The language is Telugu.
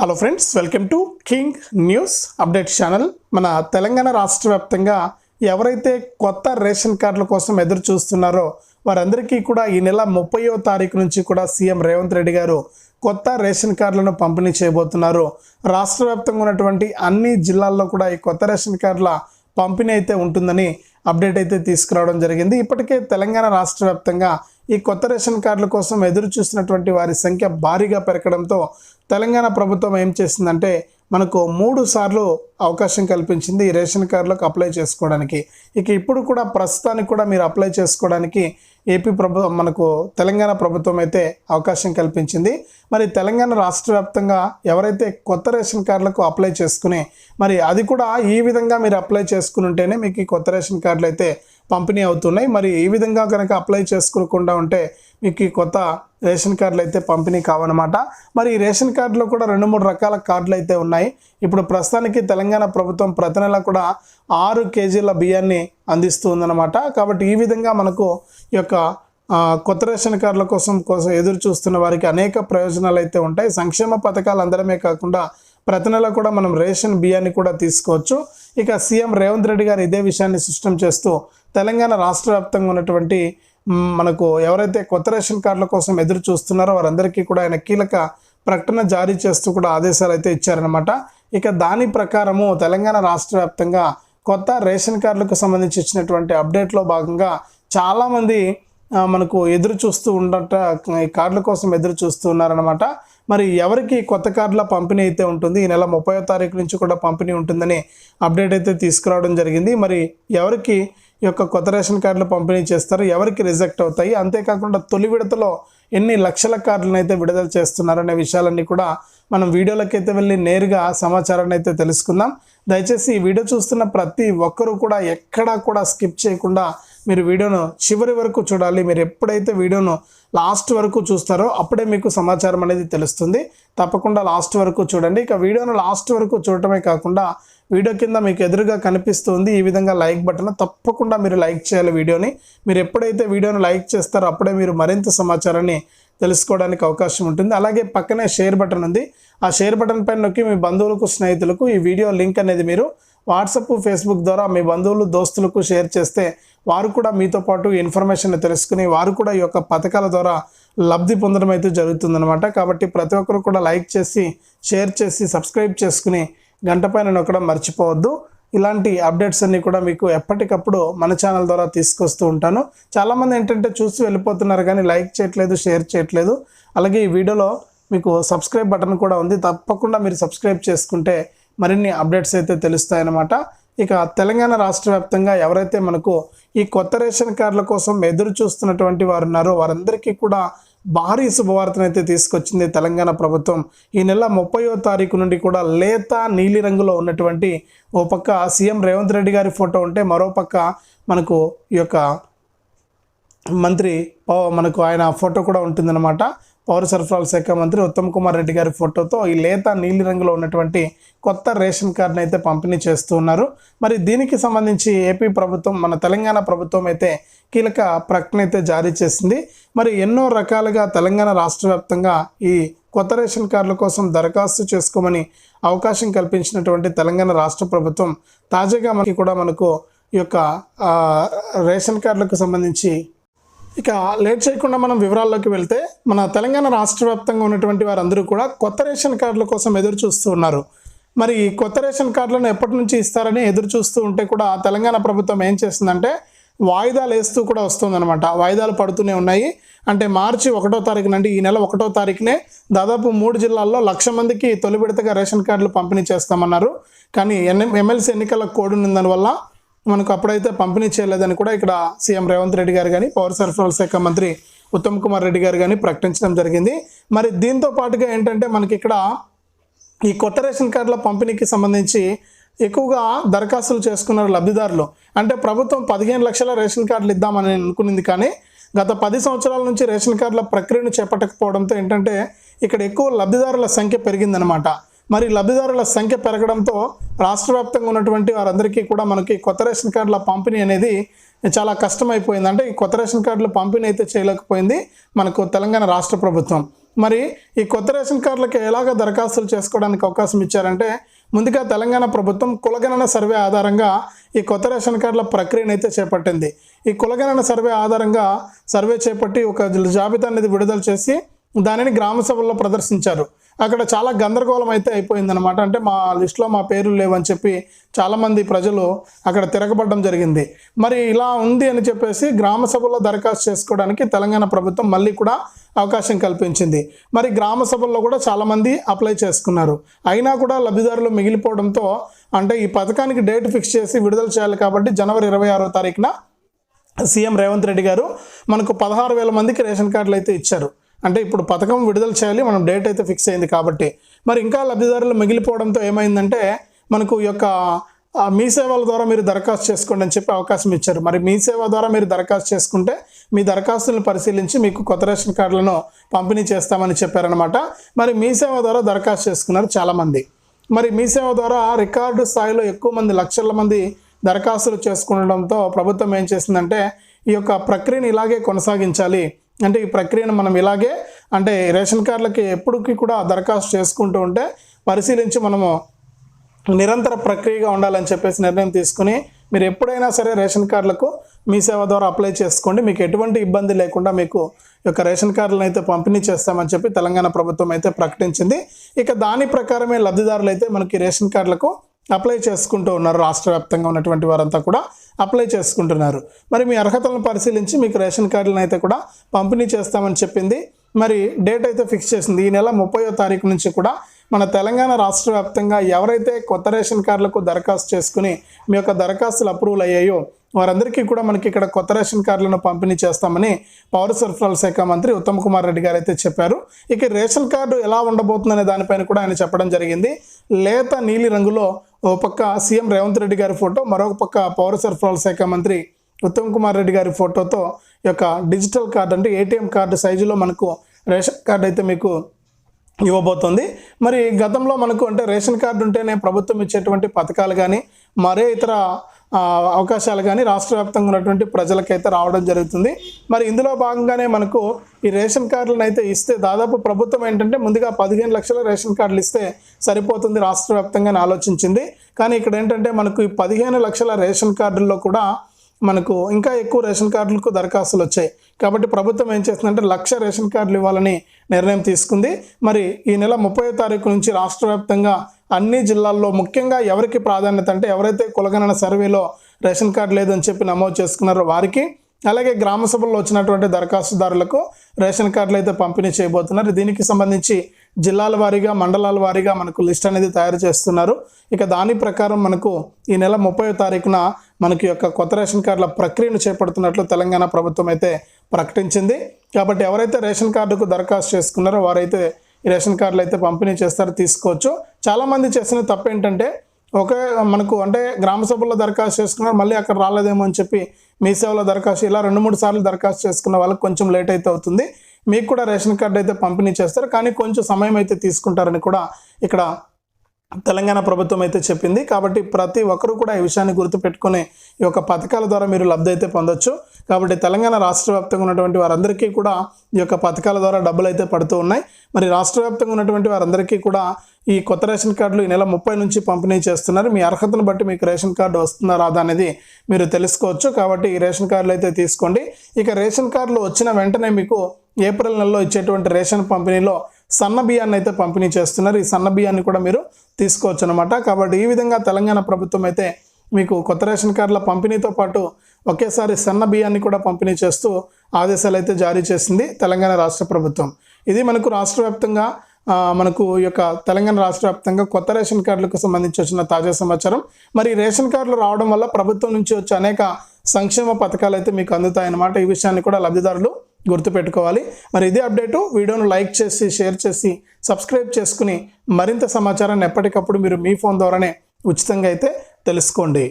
Hello friends welcome to king news update channel మన తెలంగాణ రాష్ట్ర వ్యాప్తంగా ఎవరైతే కొత్త రేషన్ కార్డుల కోసం ఎదురు చూస్తున్నారో వారందరికీ కూడా ఈ నెల ముప్పయో తారీఖు నుంచి కూడా సీఎం రేవంత్ రెడ్డి గారు కొత్త రేషన్ కార్డులను పంపిణీ చేయబోతున్నారు. రాష్ట్ర వ్యాప్తంగా ఉన్నటువంటి అన్ని జిల్లాల్లో కూడా ఈ కొత్త రేషన్ కార్డుల పంపిణీ అయితే ఉంటుందని అప్డేట్ అయితే తీసుకురావడం జరిగింది. ఇప్పటికే తెలంగాణ రాష్ట్ర వ్యాప్తంగా ఈ కొత్త రేషన్ కార్డుల కోసం ఎదురు చూసినటువంటి వారి సంఖ్య భారీగా పెరగడంతో తెలంగాణ ప్రభుత్వం ఏం చేసిందంటే మనకు మూడు సార్లు అవకాశం కల్పించింది ఈ రేషన్ కార్డులకు అప్లై చేసుకోవడానికి. ఇక ఇప్పుడు కూడా ప్రస్తుతానికి కూడా మీరు అప్లై చేసుకోవడానికి ఏపీ ప్రభుత్వం మనకు తెలంగాణ ప్రభుత్వం అయితే అవకాశం కల్పించింది. మరి తెలంగాణ రాష్ట్ర వ్యాప్తంగా ఎవరైతే కొత్త రేషన్ కార్డులకు అప్లై చేసుకుని మరి అది కూడా ఈ విధంగా మీరు అప్లై చేసుకుని ఉంటేనే మీకు ఈ కొత్త రేషన్ కార్డులు అయితే పంపిణీ అవుతున్నాయి. మరి ఈ విధంగా కనుక అప్లై చేసుకోకుండా ఉంటే మీకు ఈ కొత్త రేషన్ కార్డులు అయితే పంపిణీ కావన్నమాట. మరి ఈ రేషన్ కార్డులో కూడా రెండు మూడు రకాల కార్డులు అయితే ఉన్నాయి. ఇప్పుడు ప్రస్తుతానికి తెలంగాణ ప్రభుత్వం ప్రతి నెల కూడా ఆరు కేజీల బియ్యాన్ని అందిస్తూ ఉందన్నమాట. కాబట్టి ఈ విధంగా మనకు ఈ యొక్క కొత్త రేషన్ కార్డుల కోసం కోసం ఎదురు చూస్తున్న వారికి అనేక ప్రయోజనాలు అయితే ఉంటాయి. సంక్షేమ పథకాలు అందడమే కాకుండా ప్రతి నెల కూడా మనం రేషన్ బియ్యాన్ని కూడా తీసుకోవచ్చు. ఇక సీఎం రేవంత్ రెడ్డి గారు ఇదే విషయాన్ని స్పష్టం చేస్తూ తెలంగాణ రాష్ట్ర వ్యాప్తంగా ఉన్నటువంటి మనకు ఎవరైతే కొత్త రేషన్ కార్డుల కోసం ఎదురు చూస్తున్నారో వారందరికీ కూడా ఆయన కీలక ప్రకటన జారీ చేస్తూ కూడా ఆదేశాలు అయితే ఇచ్చారనమాట ఇక దాని ప్రకారము తెలంగాణ రాష్ట్ర వ్యాప్తంగా కొత్త రేషన్ కార్డులకు సంబంధించి ఇచ్చినటువంటి అప్డేట్లో భాగంగా చాలామంది మనకు ఎదురు చూస్తూ ఉండట ఈ కార్డుల కోసం ఎదురు చూస్తూ ఉన్నారనమాట మరి ఎవరికి కొత్త కార్డుల పంపిణీ అయితే ఉంటుంది? ఈ నెల ముప్పై తారీఖు నుంచి కూడా పంపిణీ ఉంటుందని అప్డేట్ అయితే తీసుకురావడం జరిగింది. మరి ఎవరికి ఈ యొక్క కొత్త రేషన్ కార్డులు పంపిణీ చేస్తారు? ఎవరికి రిజెక్ట్ అవుతాయి? అంతేకాకుండా తొలి విడతలో ఎన్ని లక్షల కార్డులను అయితే విడుదల చేస్తున్నారనే విషయాలన్నీ కూడా మనం వీడియోలకైతే వెళ్ళి నేరుగా సమాచారాన్ని అయితే తెలుసుకుందాం. దయచేసి ఈ వీడియో చూస్తున్న ప్రతి ఒక్కరూ కూడా ఎక్కడా కూడా స్కిప్ చేయకుండా మీరు వీడియోను చివరి వరకు చూడాలి. మీరు ఎప్పుడైతే వీడియోను లాస్ట్ వరకు చూస్తారో అప్పుడే మీకు సమాచారం అనేది తెలుస్తుంది. తప్పకుండా లాస్ట్ వరకు చూడండి. ఇక వీడియోను లాస్ట్ వరకు చూడటమే కాకుండా వీడియో కింద మీకు ఎదురుగా కనిపిస్తుంది ఈ విధంగా లైక్ బటన్ తప్పకుండా మీరు లైక్ చేయాలి వీడియోని. మీరు ఎప్పుడైతే వీడియోను లైక్ చేస్తారో అప్పుడే మీరు మరింత సమాచారాన్ని తెలుసుకోవడానికి అవకాశం ఉంటుంది. అలాగే పక్కనే షేర్ బటన్ ఉంది. ఆ షేర్ బటన్ పైన నొక్కి మీ బంధువులకు స్నేహితులకు ఈ వీడియో లింక్ అనేది మీరు వాట్సప్ ఫేస్బుక్ ద్వారా మీ బంధువులు దోస్తులకు షేర్ చేస్తే వారు కూడా మీతో పాటు ఇన్ఫర్మేషన్ తెలుసుకుని వారు కూడా ఈ యొక్క పథకాల ద్వారా లబ్ధి పొందడం అయితే జరుగుతుందన్నమాట. కాబట్టి ప్రతి ఒక్కరు కూడా లైక్ చేసి షేర్ చేసి సబ్స్క్రైబ్ చేసుకుని గంట పైన నొక్కడం మర్చిపోవద్దు. ఇలాంటి అప్డేట్స్ అన్నీ కూడా మీకు ఎప్పటికప్పుడు మన ఛానల్ ద్వారా తీసుకొస్తూ ఉంటాను. చాలామంది ఏంటంటే చూసి వెళ్ళిపోతున్నారు కానీ లైక్ చేయట్లేదు షేర్ చేయట్లేదు. అలాగే ఈ వీడియోలో మీకు సబ్స్క్రైబ్ బటన్ కూడా ఉంది. తప్పకుండా మీరు సబ్స్క్రైబ్ చేసుకుంటే మరిన్ని అప్డేట్స్ అయితే తెలుస్తాయన్నమాట. ఇక తెలంగాణ రాష్ట్ర వ్యాప్తంగా ఎవరైతే మనకు ఈ కొత్త రేషన్ కార్డుల కోసం ఎదురు చూస్తున్నటువంటి వారు ఉన్నారో వారందరికీ కూడా భారీ శుభవార్తను అయితే తీసుకొచ్చింది తెలంగాణ ప్రభుత్వం. ఈ నెల ముప్పయో తారీఖు నుండి కూడా లేత నీలి రంగులో ఉన్నటువంటి ఓ పక్క సీఎం రేవంత్ రెడ్డి గారి ఫోటో ఉంటే మరో పక్క మనకు ఈ యొక్క మంత్రి మనకు ఆయన ఫోటో కూడా ఉంటుందన్నమాట. పౌర సరఫరాల శాఖ మంత్రి ఉత్తమ్ కుమార్ రెడ్డి గారి ఫోటోతో ఈ లేత నీలి రంగులో ఉన్నటువంటి కొత్త రేషన్ కార్డును అయితే పంపిణీ చేస్తూ ఉన్నారు. మరి దీనికి సంబంధించి ఏపీ ప్రభుత్వం మన తెలంగాణ ప్రభుత్వం అయితే కీలక ప్రకటన అయితే జారీ చేసింది. మరి ఎన్నో రకాలుగా తెలంగాణ రాష్ట్ర వ్యాప్తంగా ఈ కొత్త రేషన్ కార్డుల కోసం దరఖాస్తు చేసుకోమని అవకాశం కల్పించినటువంటి తెలంగాణ రాష్ట్ర ప్రభుత్వం తాజాగా మనకి కూడా మనకు ఈ యొక్క రేషన్ కార్డులకు సంబంధించి ఇక లేట్ చేయకుండా మనం వివరాల్లోకి వెళ్తే మన తెలంగాణ రాష్ట్ర వ్యాప్తంగా ఉన్నటువంటి వారందరూ కూడా కొత్త రేషన్ కార్డుల కోసం ఎదురు చూస్తూ ఉన్నారు. మరి ఈ కొత్త రేషన్ కార్డులను ఎప్పటి నుంచి ఇస్తారని ఎదురు చూస్తూ ఉంటే కూడా తెలంగాణ ప్రభుత్వం ఏం చేస్తుందంటే వాయిదాలు వేస్తూ కూడా వస్తుందన్నమాట. వాయిదాలు పడుతూనే ఉన్నాయి. అంటే మార్చి ఒకటో తారీఖు నుండి ఈ నెల ఒకటో తారీఖునే దాదాపు మూడు జిల్లాల్లో లక్ష మందికి తొలి విడతగా రేషన్ కార్డులు పంపిణీ చేస్తామన్నారు. కానీ ఎన్ ఎమ్మెల్సీ ఎన్నికల కోడ్ ఉన్నందు వల్ల మనకు అప్పుడైతే పంపిణీ చేయలేదని కూడా ఇక్కడ సీఎం రేవంత్ రెడ్డి గారు కానీ పౌర సరఫరాల శాఖ మంత్రి ఉత్తమ్ కుమార్ రెడ్డి గారు కానీ ప్రకటించడం జరిగింది. మరి దీంతో పాటుగా ఏంటంటే మనకి ఇక్కడ ఈ కొత్త రేషన్ కార్డుల పంపిణీకి సంబంధించి ఎక్కువగా దరఖాస్తులు చేసుకున్నారు లబ్ధిదారులు అంటే ప్రభుత్వం పదిహేను లక్షల రేషన్ కార్డులు ఇద్దామని అనుకునింది కానీ గత పది సంవత్సరాల నుంచి రేషన్ కార్డుల ప్రక్రియను చేపట్టకపోవడంతో ఏంటంటే ఇక్కడ ఎక్కువ లబ్ధిదారుల సంఖ్య పెరిగిందనమాట మరి లబ్ధిదారుల సంఖ్య పెరగడంతో రాష్ట్ర వ్యాప్తంగా ఉన్నటువంటి వారందరికీ కూడా మనకి కొత్త రేషన్ కార్డుల పంపిణీ అనేది చాలా కష్టమైపోయింది. అంటే ఈ కొత్త రేషన్ కార్డుల పంపిణీ అయితే చేయలేకపోయింది మనకు తెలంగాణ రాష్ట్ర ప్రభుత్వం. మరి ఈ కొత్త రేషన్ కార్డులకు ఎలాగ దరఖాస్తులు చేసుకోవడానికి అవకాశం ఇచ్చారంటే ముందుగా తెలంగాణ ప్రభుత్వం కులగణన సర్వే ఆధారంగా ఈ కొత్త రేషన్ కార్డుల ప్రక్రియను అయితే చేపట్టింది. ఈ కులగణన సర్వే ఆధారంగా సర్వే చేపట్టి ఒక జాబితా అనేది విడుదల చేసి దానిని గ్రామ సభల్లో ప్రదర్శించారు. అక్కడ చాలా గందరగోళం అయితే అయిపోయిందనమాట అంటే మా లిస్టులో మా పేర్లు లేవని చెప్పి చాలామంది ప్రజలు అక్కడ తిరగబడడం జరిగింది. మరి ఇలా ఉంది అని చెప్పేసి గ్రామ సభల్లో దరఖాస్తు చేసుకోవడానికి తెలంగాణ ప్రభుత్వం మళ్ళీ కూడా అవకాశం కల్పించింది. మరి గ్రామ సభల్లో కూడా చాలామంది అప్లై చేసుకున్నారు. అయినా కూడా లబ్ధిదారులు మిగిలిపోవడంతో అంటే ఈ పథకానికి డేట్ ఫిక్స్ చేసి విడుదల చేయాలి కాబట్టి జనవరి ఇరవై ఆరో తారీఖున సీఎం రేవంత్ రెడ్డి గారు మనకు పదహారు వేల మందికి రేషన్ కార్డులు అయితే ఇచ్చారు. అంటే ఇప్పుడు పథకం విడుదల చేయాలి మనం డేట్ అయితే ఫిక్స్ అయింది కాబట్టి. మరి ఇంకా లబ్ధిదారులు మిగిలిపోవడంతో ఏమైందంటే మనకు ఈ యొక్క మీ సేవల ద్వారా మీరు దరఖాస్తు చేసుకోండి అని చెప్పి అవకాశం ఇచ్చారు. మరి మీ సేవ ద్వారా మీరు దరఖాస్తు చేసుకుంటే మీ దరఖాస్తులను పరిశీలించి మీకు కొత్త రేషన్ కార్డులను పంపిణీ చేస్తామని చెప్పారనమాట మరి మీ సేవ ద్వారా దరఖాస్తు చేసుకున్నారు చాలామంది. మరి మీ సేవ ద్వారా రికార్డు స్థాయిలో ఎక్కువ మంది లక్షల మంది దరఖాస్తులు చేసుకుండడంతో ప్రభుత్వం ఏం చేసిందంటే ఈ యొక్క ప్రక్రియను ఇలాగే కొనసాగించాలి. అంటే ఈ ప్రక్రియను మనం ఇలాగే అంటే రేషన్ కార్డులకి ఎప్పటికీ కూడా దరఖాస్తు చేసుకుంటూ ఉంటే పరిశీలించి మనము నిరంతర ప్రక్రియగా ఉండాలని చెప్పేసి నిర్ణయం తీసుకుని మీరు ఎప్పుడైనా సరే రేషన్ కార్డులకు మీ సేవ ద్వారా అప్లై చేసుకోండి. మీకు ఎటువంటి ఇబ్బంది లేకుండా మీకు యొక్క రేషన్ కార్డులను అయితే పంపిణీ చేస్తామని చెప్పి తెలంగాణ ప్రభుత్వం అయితే ప్రకటించింది. ఇక దాని ప్రకారమే లబ్ధిదారులు అయితే మనకి రేషన్ కార్డులకు అప్లై చేసుకుంటూ ఉన్నారు రాష్ట్ర వ్యాప్తంగా ఉన్నటువంటి వారంతా కూడా అప్లై చేసుకుంటున్నారు. మరి మీ అర్హతలను పరిశీలించి మీకు రేషన్ కార్డులను అయితే కూడా పంపిణీ చేస్తామని చెప్పింది. మరి డేట్ అయితే ఫిక్స్ చేసింది. ఈ నెల ముప్పయో తారీఖు నుంచి కూడా మన తెలంగాణ రాష్ట్ర వ్యాప్తంగా ఎవరైతే కొత్త రేషన్ కార్డులకు దరఖాస్తు చేసుకుని మీ యొక్క దరఖాస్తులు అప్రూవల్ అయ్యాయో వారందరికీ కూడా మనకి ఇక్కడ కొత్త రేషన్ కార్డులను పంపిణీ చేస్తామని పౌర సరఫరాల శాఖ మంత్రి ఉత్తమ్ కుమార్ రెడ్డి గారు అయితే చెప్పారు. ఇక రేషన్ కార్డు ఎలా ఉండబోతుందనే దానిపైన కూడా ఆయన చెప్పడం జరిగింది. లేత నీలి రంగులో ఓ పక్క సీఎం రేవంత్ రెడ్డి గారి ఫోటో మరొక పక్క పౌర సరఫరాల శాఖ మంత్రి ఉత్తమ్ కుమార్ రెడ్డి గారి ఫోటోతో ఈ యొక్క డిజిటల్ కార్డు అంటే ఏటీఎం కార్డు సైజులో మనకు రేషన్ కార్డు అయితే మీకు ఇవ్వబోతోంది. మరి గతంలో మనకు అంటే రేషన్ కార్డు ఉంటేనే ప్రభుత్వం ఇచ్చేటువంటి పథకాలు కానీ మరే ఇతర అవకాశాలు కానీ రాష్ట్ర వ్యాప్తంగా ఉన్నటువంటి ప్రజలకైతే రావడం జరుగుతుంది. మరి ఇందులో భాగంగానే మనకు ఈ రేషన్ కార్డులను అయితే ఇస్తే దాదాపు ప్రభుత్వం ఏంటంటే ముందుగా పదిహేను లక్షల రేషన్ కార్డులు ఇస్తే సరిపోతుంది రాష్ట్ర వ్యాప్తంగా అని ఆలోచించింది. కానీ ఇక్కడ ఏంటంటే మనకు ఈ పదిహేను లక్షల రేషన్ కార్డుల్లో కూడా మనకు ఇంకా ఎక్కువ రేషన్ కార్డులకు దరఖాస్తులు వచ్చాయి. కాబట్టి ప్రభుత్వం ఏం చేస్తుందంటే లక్ష రేషన్ కార్డులు ఇవ్వాలని నిర్ణయం తీసుకుంది. మరి ఈ నెల ముప్పై తారీఖు నుంచి రాష్ట్ర వ్యాప్తంగా అన్ని జిల్లాల్లో ముఖ్యంగా ఎవరికి ప్రాధాన్యత అంటే ఎవరైతే కులగణన సర్వేలో రేషన్ కార్డు లేదని చెప్పి నమోదు చేసుకున్నారో వారికి అలాగే గ్రామ సభల్లో వచ్చినటువంటి దరఖాస్తుదారులకు రేషన్ కార్డులు అయితే పంపిణీ చేయబోతున్నారు. దీనికి సంబంధించి జిల్లాల వారీగా మండలాల వారీగా మనకు లిస్ట్ అనేది తయారు చేస్తున్నారు. ఇక దాని ప్రకారం మనకు ఈ నెల ముప్పై తారీఖున మనకి యొక్క కొత్త రేషన్ కార్డుల ప్రక్రియను చేపడుతున్నట్లు తెలంగాణ ప్రభుత్వం అయితే ప్రకటించింది. కాబట్టి ఎవరైతే రేషన్ కార్డుకు దరఖాస్తు చేసుకున్నారో వారైతే రేషన్ కార్డులు అయితే పంపిణీ చేస్తారో తీసుకోవచ్చు. చాలామంది చేసిన తప్పు ఏంటంటే ఒకే మనకు అంటే గ్రామ సభల్లో దరఖాస్తు చేసుకున్నారు మళ్ళీ అక్కడ రాలేదేమో అని చెప్పి మీ సేవలో దరఖాస్తు ఇలా రెండు మూడు సార్లు దరఖాస్తు చేసుకున్న వాళ్ళకి కొంచెం లేట్ అయితే అవుతుంది. మీకు కూడా రేషన్ కార్డు అయితే పంపిణీ చేస్తారు కానీ కొంచెం సమయం అయితే తీసుకుంటారని కూడా ఇక్కడ తెలంగాణ ప్రభుత్వం అయితే చెప్పింది. కాబట్టి ప్రతి ఒక్కరూ కూడా ఈ విషయాన్ని గుర్తుపెట్టుకుని ఈ యొక్క పథకాల ద్వారా మీరు లబ్ధి అయితే పొందొచ్చు. కాబట్టి తెలంగాణ రాష్ట్ర వ్యాప్తంగా ఉన్నటువంటి వారందరికీ కూడా ఈ యొక్క పథకాల ద్వారా డబ్బులు అయితే పడుతూ ఉన్నాయి. మరి రాష్ట్ర వ్యాప్తంగా ఉన్నటువంటి వారందరికీ కూడా ఈ కొత్త రేషన్ కార్డులు ఈ నెల ముప్పై నుంచి పంపిణీ చేస్తున్నారు. మీ అర్హతను బట్టి మీకు రేషన్ కార్డు వస్తుందా రాదా అనేది మీరు తెలుసుకోవచ్చు. కాబట్టి ఈ రేషన్ కార్డులు అయితే తీసుకోండి. ఇక రేషన్ కార్డులు వచ్చిన వెంటనే మీకు ఏప్రిల్ నెలలో ఇచ్చేటువంటి రేషన్ పంపిణీలో సన్న బియ్యాన్ని అయితే పంపిణీ చేస్తున్నారు. ఈ సన్న బియ్యాన్ని కూడా మీరు తీసుకోవచ్చు అనమాట కాబట్టి ఈ విధంగా తెలంగాణ ప్రభుత్వం అయితే మీకు కొత్త రేషన్ కార్డుల పంపిణీతో పాటు ఒకేసారి సన్న బియ్యాన్ని కూడా పంపిణీ చేస్తూ ఆదేశాలు అయితే జారీ చేసింది తెలంగాణ రాష్ట్ర ప్రభుత్వం. ఇది మనకు రాష్ట్ర వ్యాప్తంగా మనకు ఈ యొక్క తెలంగాణ రాష్ట్ర వ్యాప్తంగా కొత్త రేషన్ కార్డులకు సంబంధించి వచ్చిన తాజా సమాచారం. మరి రేషన్ కార్డులు రావడం వల్ల ప్రభుత్వం నుంచి వచ్చే అనేక సంక్షేమ పథకాలు అయితే మీకు అందుతాయన్నమాట. ఈ విషయాన్ని కూడా లబ్ధిదారులు గుర్తుపెట్టుకోవాలి. మరి ఇదే అప్డేటు. వీడియోను లైక్ చేసి షేర్ చేసి సబ్స్క్రైబ్ చేసుకుని మరింత సమాచారాన్ని ఎప్పటికప్పుడు మీరు మీ ఫోన్ ద్వారానే ఉచితంగా అయితే తెలుసుకోండి.